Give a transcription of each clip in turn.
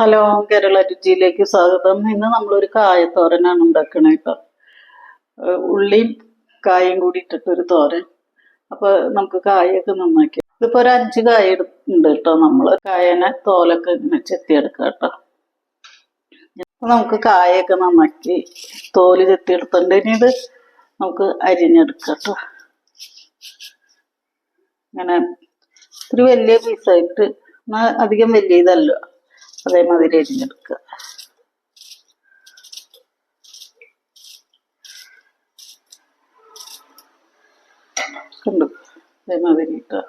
Hello Kerala രുചിയിലേക്ക് സ്വാഗതം. ഇന്ന് നമ്മളൊരു കായത്തോരനാണ് ഉണ്ടാക്കണേ കേട്ടോ ഉള്ളിയും കായും കൂടി ഇട്ടിട്ടൊരു തോരൻ. അപ്പൊ നമുക്ക് കായൊക്കെ നന്നാക്കി. ഇതിപ്പോ ഒരു അഞ്ച് കായ ഉണ്ട് കേട്ടോ നമ്മൾ. കായനെ തോലൊക്കെ ഇങ്ങനെ ചെത്തിയെടുക്കാം കേട്ടോ നമുക്ക് കായൊക്കെ നന്നാക്കി തോൽ ചെത്തിയെടുത്തുണ്ട് ഇനി ഇത് നമുക്ക് അരിഞ്ഞെടുക്കാം കേട്ടോ ഇങ്ങനെ ഒരു വലിയ പീസായിട്ട് എന്നാ അധികം വലിയ ഇതല്ല. അതേമാതിരി അരിഞ്ഞെടുക്കുക കണ്ടു? അതേമാതിരി ഇട്ടുക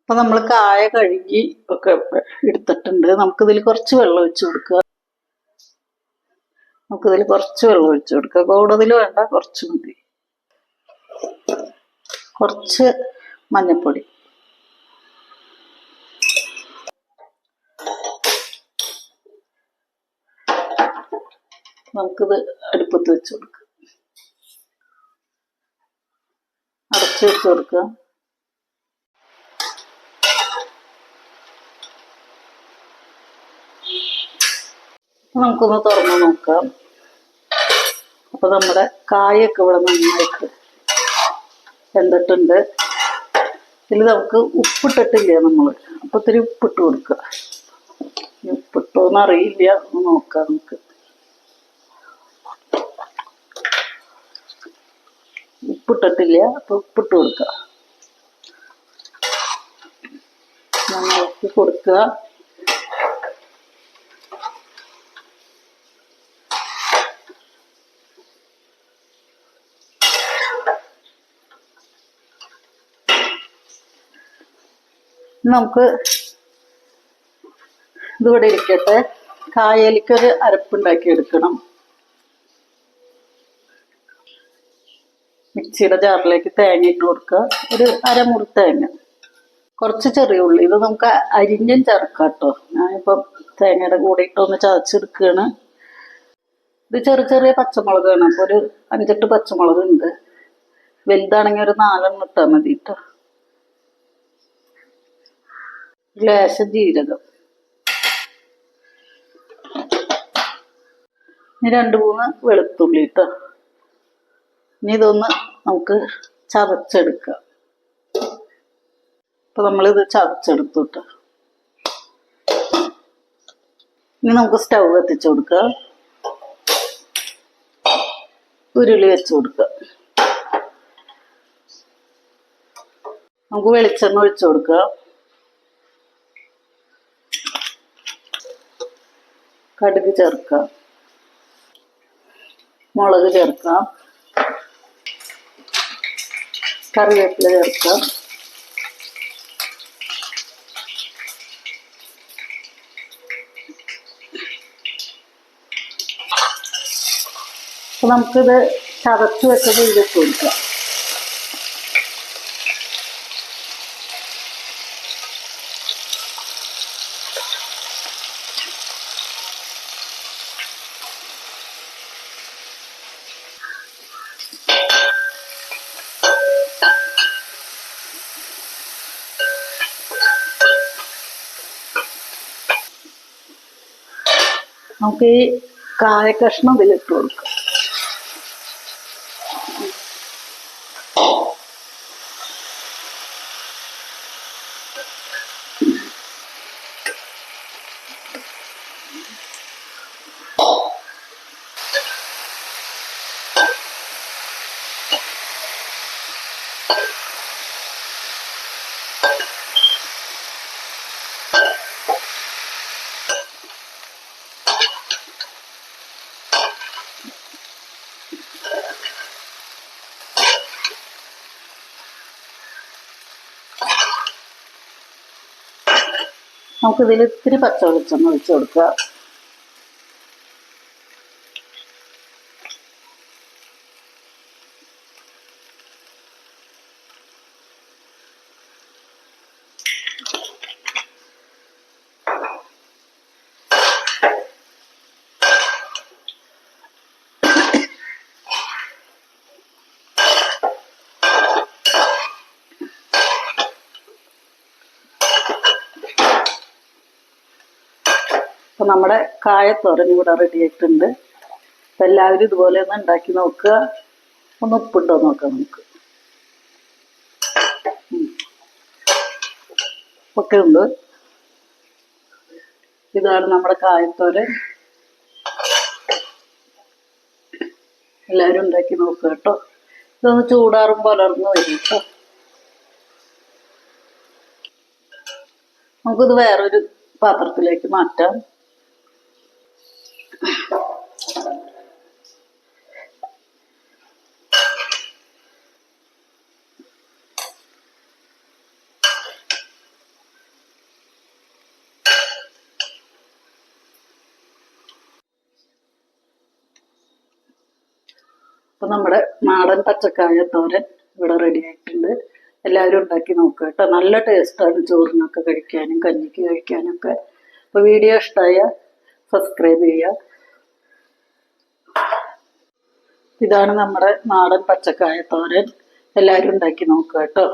അപ്പൊ നമ്മൾ കായ കഴുകി ഒക്കെ എടുത്തിട്ടുണ്ട്. നമുക്കിതിൽ കുറച്ച് വെള്ളം ഒഴിച്ചു കൊടുക്കുക. നമുക്കിതിൽ കുറച്ച് വെള്ളം ഒഴിച്ചു കൊടുക്കുക. കൂടുതൽ വേണ്ട കുറച്ച് മതി. കുറച്ച് മഞ്ഞൾപ്പൊടി നമുക്കിത് അടുപ്പത്ത് വെച്ച് കൊടുക്കാം. അടച്ചു വെച്ച് കൊടുക്കുക നമുക്കൊന്ന് തുറന്ന് നോക്കാം. അപ്പൊ നമ്മുടെ കായൊക്കെ ഇവിടെ നന്നായിട്ട് വെന്തിട്ടുണ്ട്. ഇതിൽ നമുക്ക് ഉപ്പിട്ടിട്ടില്ല നമ്മൾ അപ്പൊ ഇത്തിരി ഉപ്പിട്ട് കൊടുക്കുക. ഉപ്പിട്ടോന്ന് അറിയില്ല നോക്കാം നമുക്ക്. ഉപ്പിട്ടിട്ടില്ല. അപ്പൊ ഉപ്പിട്ട് കൊടുക്കുക. നന്നാക്കി കൊടുക്കുക ഇനി നമുക്ക് ഇതിവിടെ ഇരിക്കട്ടെ. കായലിക്കൊരു അരപ്പുണ്ടാക്കി എടുക്കണം മിക്സിയുടെ ജാറിലേക്ക് തേങ്ങ ഇട്ട് കൊടുക്കുക. ഒരു അരമുറി തേങ്ങ. കുറച്ച് ചെറിയ ഉള്ളി. ഇത് നമുക്ക് അരിഞ്ഞും ചേർക്കാം കേട്ടോ. ഞാനിപ്പം തേങ്ങയുടെ കൂടെ ഇട്ടൊന്ന് ചതച്ചെടുക്കുകയാണ്. ഇത് ചെറിയ ചെറിയ പച്ചമുളകാണ്. അപ്പോൾ ഒരു അഞ്ചെട്ട് പച്ചമുളക് ഉണ്ട് വലുതാണെങ്കിൽ ഒരു നാലെണ്ണം ഇട്ടാൽ മതി കേട്ടോ. ലേശം ജീരകം ഇനി രണ്ട് മൂന്ന് വെളുത്തുള്ളി ഇട്ടോ ഇനി ഇതൊന്ന് നമുക്ക് ചതച്ചെടുക്കാം. അപ്പൊ നമ്മളിത് ചതച്ചെടുത്തു കേട്ടോ ഇനി നമുക്ക് സ്റ്റൗ കത്തിച്ചു കൊടുക്കുക ഉരുളി വെച്ച് കൊടുക്കുക നമുക്ക് വെളിച്ചെണ്ണ ഒഴിച്ചു കൊടുക്കുക കടുക് ചേർക്കാം മുളക് ചേർക്കാം കറിവേപ്പില ചേർക്കാം അപ്പൊ നമുക്കിത് ചതച്ച് വെച്ചത് ഇത് കൊടുക്കാം. നമുക്ക് ഈ കായ കഷ്ണം ഇതിലിട്ട് കൊടുക്കാം. നമുക്ക് ഇതിൽ ഇത്തിരി പച്ച വെളിച്ചെണ്ണ ഒഴിച്ചു കൊടുക്കുക. അപ്പൊ നമ്മുടെ കായത്തോരൻ ഇവിടെ റെഡി ആയിട്ടുണ്ട്. അപ്പൊ എല്ലാവരും ഇതുപോലെ ഒന്ന് ഉണ്ടാക്കി നോക്കുക. ഒന്ന് ഉപ്പുണ്ടോ നോക്കാം നമുക്ക്. ഒക്കെ ഉണ്ട്. ഇതാണ് നമ്മുടെ കായത്തോരൻ എല്ലാവരും ഉണ്ടാക്കി നോക്കുക കേട്ടോ. ഇതൊന്ന് ചൂടാറും പുലർന്ന് വരും കേട്ടോ. നമുക്കിത് വേറൊരു പാത്രത്തിലേക്ക് മാറ്റാം. അപ്പൊ നമ്മുടെ നാടൻ പച്ചക്കായ തോരൻ ഇവിടെ റെഡി ആയിട്ടുണ്ട്. എല്ലാവരും ഉണ്ടാക്കി നോക്കുക കേട്ടോ. നല്ല ടേസ്റ്റാണ് ചോറിനൊക്കെ കഴിക്കാനും കഞ്ഞിക്ക് കഴിക്കാനും ഒക്കെ. അപ്പൊ വീഡിയോ ഇഷ്ടമായ സബ്സ്ക്രൈബ് ചെയ്യുക. ഇതാണ് നമ്മുടെ നാടൻ പച്ചക്കായ തോരൻ. എല്ലാവരും ഉണ്ടാക്കി നോക്കുക കേട്ടോ.